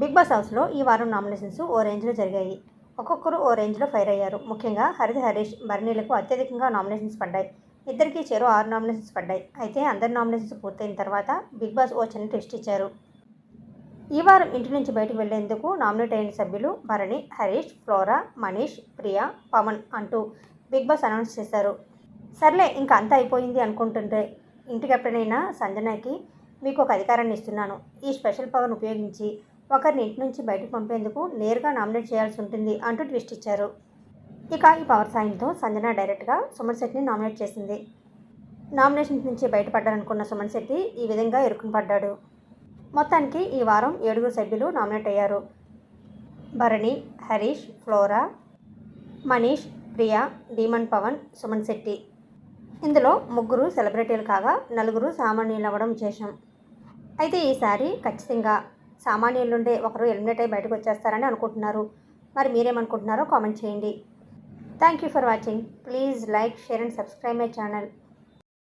Big boss హౌస్లో ఈ వారం నామినేషన్స్ ఓ రేంజ్లో జరిగాయి. ఒక్కొక్కరు ఓ రేంజ్లో ఫైర్ అయ్యారు. ముఖ్యంగా హరిత హరీష్ బర్నీలకు అత్యధికంగా నామినేషన్స్ పడ్డాయి. ఇద్దరికీ చెరో ఆరు నామినేషన్స్ పడ్డాయి. అయితే అందరి నామినేషన్స్ పూర్తయిన తర్వాత బిగ్ బాస్ ఓ చిన్న టెస్ట్ ఇచ్చారు. ఈ వారం ఇంటి నుంచి బయటకు వెళ్ళేందుకు నామినేట్ అయిన సభ్యులు భరణి హరీష్ ఫ్లోరా మనీష్ ప్రియా పవన్ అంటూ బిగ్ బాస్ అనౌన్స్ చేశారు. సర్లే ఇంకా అంతా అయిపోయింది అనుకుంటుంటే ఇంటి కెప్టెన్ అయిన సంజనాకి మీకు ఒక అధికారాన్ని ఇస్తున్నాను. ఈ స్పెషల్ పవర్ను ఉపయోగించి ఒకరిని ఇంటి నుంచి బయటకు పంపేందుకు నేరుగా నామినేట్ చేయాల్సి ఉంటుంది అంటూ ట్విస్ట్ ఇచ్చారు. ఇక ఈ పవర్ సాయంతో సంజన డైరెక్ట్గా సుమన్ శెట్టిని నామినేట్ చేసింది. నామినేషన్ నుంచి బయటపడ్డారనుకున్న సుమన్ శెట్టి ఈ విధంగా ఇరుకుని పడ్డాడు. మొత్తానికి ఈ వారం ఏడుగురు సభ్యులు నామినేట్ అయ్యారు. Bharani Harish Flora Manish Priya Demon Pavan Suman Shetty. ఇందులో ముగ్గురు సెలబ్రిటీలు కాగా నలుగురు సామాన్యులు అవ్వడం విశేషం. అయితే ఈసారి ఖచ్చితంగా సామాన్యులుండే ఒకరు ఎలిమినేట్ అయి బయటకు వచ్చేస్తారని అనుకుంటున్నారు. మరి మీరేమనుకుంటున్నారో కామెంట్ చేయండి. Thank you for watching. Please like share and subscribe my channel.